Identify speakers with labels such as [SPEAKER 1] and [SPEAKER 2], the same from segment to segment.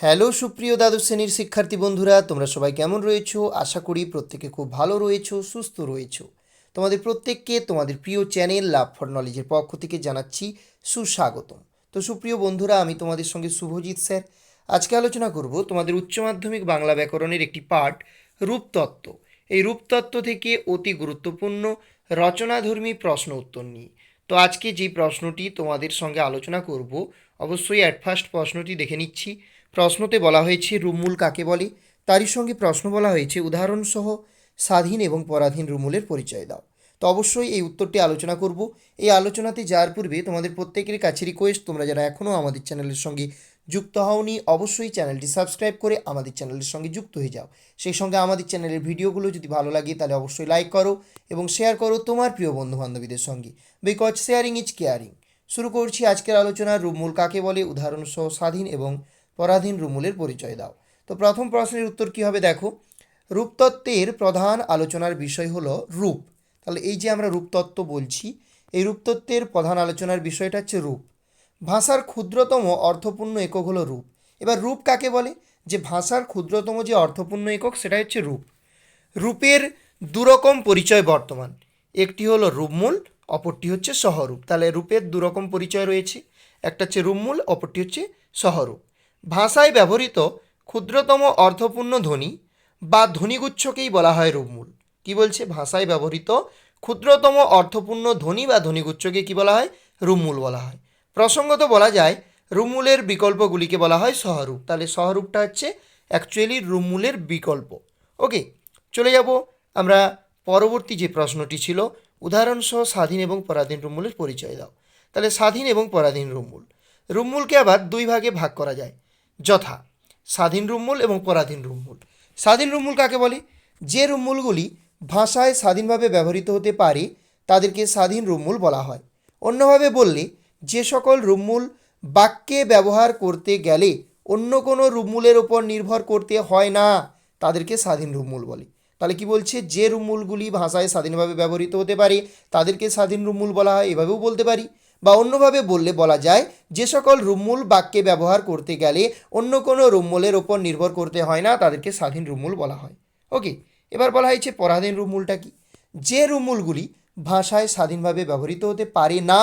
[SPEAKER 1] Hello সুপ্রিয় দ্বাদশ শ্রেণির শিক্ষার্থী বন্ধুরা, তোমরা সবাই কেমন রয়েছো? আশা করি প্রত্যেকে খুব ভালো রয়েছো, সুস্থ রয়েছো। তোমাদের প্রত্যেককে তোমাদের প্রিয় চ্যানেল লাভ ফর নলেজের পক্ষ থেকে জানাচ্ছি সুস্বাগতম। তো সুপ্রিয় বন্ধুরা, আমি তোমাদের সঙ্গে শুভজিৎ স্যার। আজকে আলোচনা করব তোমাদের উচ্চ মাধ্যমিক বাংলা ব্যাকরণের একটি পাঠ, রূপতত্ত্ব। এই রূপতত্ত্ব থেকে অতি গুরুত্বপূর্ণ রচনাধর্মী প্রশ্ন উত্তর নিয়ে তো আজকে যে প্রশ্নটি তোমাদের সঙ্গে আলোচনা করব, অবশ্যই অ্যাট ফার্স্ট প্রশ্নটি দেখে নিচ্ছি। প্রশ্নতে বলা হয়েছে, রুমুল কাকে বলে? তারই সঙ্গে প্রশ্ন বলা হয়েছে, উদাহরণসহ স্বাধীন এবং পরাধীন রুমুলের পরিচয় দাও। তো অবশ্যই এই উত্তরটি আলোচনা করব। এই আলোচনাতে যাওয়ার পূর্বে তোমাদের প্রত্যেকের কাছে রিকোয়েস্ট তোমরা যারা এখনও আমাদের চ্যানেলের সঙ্গে যুক্ত হওনি, অবশ্যই চ্যানেলটি সাবস্ক্রাইব করে আমাদের চ্যানেলের সঙ্গে যুক্ত হয়ে যাও। সেই সঙ্গে আমাদের চ্যানেলের ভিডিওগুলো যদি ভালো লাগে, তাহলে অবশ্যই লাইক করো এবং শেয়ার করো তোমার প্রিয় বন্ধু বান্ধবীদের সঙ্গে। বিকজ শেয়ারিং ইজ কেয়ারিং শুরু করছি আজকের আলোচনা, রুমুল কাকে বলে? উদাহরণসহ স্বাধীন এবং পরাধীন রুমুলের পরিচয় দাও। তো প্রথম প্রশ্নের উত্তর কী হবে দেখো? রূপতত্ত্বের প্রধান আলোচনার বিষয় হলো রূপ। তাহলে এই যে আমরা রূপতত্ত্ব বলছি, এই রূপতত্ত্বের প্রধান আলোচনার বিষয়টা হচ্ছে রূপ। ভাষার ক্ষুদ্রতম অর্থপূর্ণ একক হলো রূপ। এবার রূপ কাকে বলে? যে ভাষার ক্ষুদ্রতম যে অর্থপূর্ণ একক সেটা হচ্ছে রূপ। রূপের দুরকম পরিচয় বর্তমান। একটি হলো রূপমূল, অপরটি হচ্ছে সহরূপ। তাহলে রূপের দুরকম পরিচয় রয়েছে। একটা হচ্ছে রূপমূল, অপরটি হচ্ছে সহরূপ। ভাষায় ব্যবহৃত ক্ষুদ্রতম অর্থপূর্ণ ধ্বনি বা ধ্বনিগুচ্ছকেই বলা হয় রূপমূল। কি বলছে? ভাষায় ব্যবহৃত ক্ষুদ্রতম অর্থপূর্ণ ধ্বনি বা ধ্বনিগুচ্ছকে কি বলা হয়? রূপমূল বলা হয়। প্রসঙ্গত বলা যায় রুমুলের বিকল্পগুলিকে বলা হয় সহরূপ তাহলে সহরূপটা হচ্ছে অ্যাকচুয়ালি রুমুলের বিকল্প। ওকে চলে যাব আমরা পরবর্তী যে প্রশ্নটি ছিল, উদাহরণসহ স্বাধীন এবং পরাধীন রুমুলের পরিচয় দাও। তাহলে স্বাধীন এবং পরাধীন রুমুল রুমুলকে আবার দুই ভাগে ভাগ করা যায়। যথা। স্বাধীন রুমুল এবং পরাধীন রুমুল স্বাধীন রুমুল কাকে বলে? যে রুমুলগুলি ভাষায় স্বাধীনভাবে ব্যবহৃত হতে পারে, তাদেরকে স্বাধীন রুমুল বলা হয়। অন্যভাবে বললে, যে সকল রুমুল বাক্যে ব্যবহার করতে গেলে অন্য কোনো রুমুলের ওপর নির্ভর করতে হয় না, তাদেরকে স্বাধীন রুমুল বলে। তাহলে কি বলছে? যে রুমুলগুলি ভাষায় স্বাধীনভাবে ব্যবহৃত হতে পারে, তাদেরকে স্বাধীন রুমুল বলা হয়, এভাবেও বলতে পারি। বা অন্যভাবে বললে বলা যায়, যে সকল রুমুল বাক্যে ব্যবহার করতে গেলে অন্য কোনো রুমুলের ওপর নির্ভর করতে হয় না, তাদেরকে স্বাধীন রুমুল বলা হয়। ওকে, এবার বলা হয়েছে পরাধীন রুমুলটা কি? যে রুমুলগুলি ভাষায় স্বাধীনভাবে ব্যবহৃত হতে পারে না,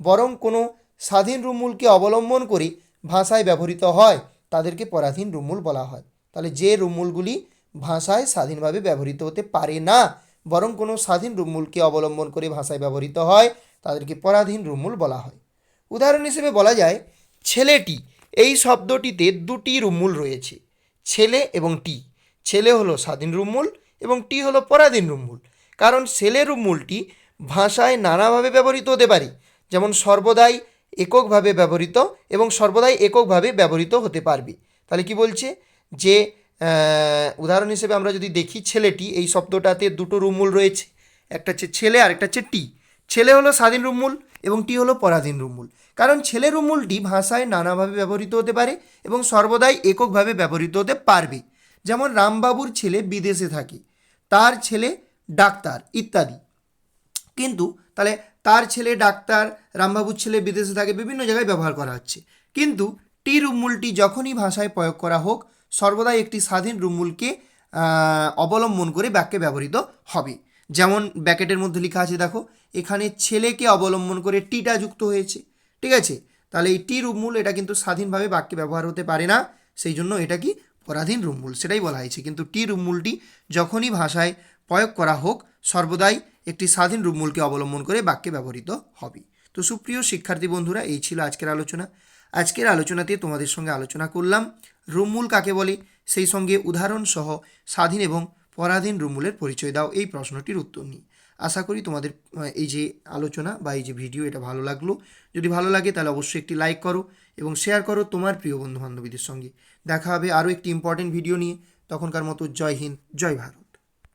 [SPEAKER 1] বরং কোনো স্বাধীন রুমুলকে অবলম্বন করে ভাষায় ব্যবহৃত হয়, তাদেরকে পরাধীন রুমুল বলা হয়। তাহলে যে রুমুলগুলি ভাষায় স্বাধীনভাবে ব্যবহৃত হতে পারে না, বরং কোনো স্বাধীন রুমুলকে অবলম্বন করে ভাষায় ব্যবহৃত হয় তাদেরকে পরাধীন রুমুল বলা হয়। উদাহরণ হিসেবে বলা যায়, ছেলেটি, এই শব্দটিতে দুটি রুমুল রয়েছে, ছেলে এবং টি। ছেলে হলো স্বাধীন রুমুল এবং টি হলো পরাধীন রুমুল। কারণ ছেলে রুমুলটি ভাষায় নানাভাবে ব্যবহৃত হতে পারে, যেমন সর্বদাই এককভাবে ব্যবহৃত এবং সর্বদাই এককভাবে ব্যবহৃত হতে পারবে। তাহলে কি বলছে? যে উদাহরণ হিসেবে আমরা যদি দেখি, ছেলেটি এই শব্দটাতে দুটো রুমুল রয়েছে, একটা হচ্ছে ছেলে আর একটা হচ্ছে টি। ছেলে হলো স্বাধীন রুমুল এবং টি হলো পরাধীন রুমুল কারণ ছেলে রুমুলটি ভাষায় নানাভাবে ব্যবহৃত হতে পারে এবং সর্বদাই এককভাবে ব্যবহৃত হতে পারবে। যেমন রামবাবুর ছেলে বিদেশে থাকে, তার ছেলে ডাক্তার ইত্যাদি। কিন্তু তাহলে তার ছেলে ডাক্তার, রামবাবুর ছেলে বিদেশে থাকে, বিভিন্ন জায়গায় ব্যবহার করা হচ্ছে। কিন্তু টি রুমুলটি যখনই ভাষায় প্রয়োগ করা হোক, সর্বদাই একটি স্বাধীন রুমুলকে অবলম্বন করে বাক্যে ব্যবহৃত হবে। যেমন ব্যাকেটের মধ্যে লেখা আছে, দেখো, এখানে ছেলেকে অবলম্বন করে টিটা যুক্ত হয়েছে, ঠিক আছে? তাহলে এই টি রুমুল এটা কিন্তু স্বাধীনভাবে বাক্যে ব্যবহার হতে পারে না, সেই জন্য এটা কি পরাধীন রুমুল সেটাই বলা হয়েছে। কিন্তু টি রুমুলটি যখনই ভাষায় প্রয়োগ করা হোক, সর্বদাই একটি স্বাধীন রুমুলকে অবলম্বন করে বাক্যে ব্যবহৃত হবে। তো সুপ্রিয় শিক্ষার্থী বন্ধুরা, এই ছিল আজকের আলোচনা। আজকের আলোচনাতে তোমাদের সঙ্গে আলোচনা করলাম রুমুল কাকে বলে? সেই সঙ্গে উদাহরণ সহ স্বাধীন এবং পরাধীন রুমুলের পরিচয় দাও, এই প্রশ্নটির উত্তর নিই। আশা করি তোমাদের এই যে আলোচনা বা এই যে ভিডিও এটা ভালো লাগল। যদি ভালো লাগে তাহলে অবশ্যই একটি লাইক করো এবং শেয়ার করো তোমার প্রিয় বন্ধু বান্ধবীদের সঙ্গে। দেখা হবে আরও একটি ইম্পর্টেন্ট ভিডিও নিয়ে। তখনকার মতো জয় হিন্দ, জয় ভারত।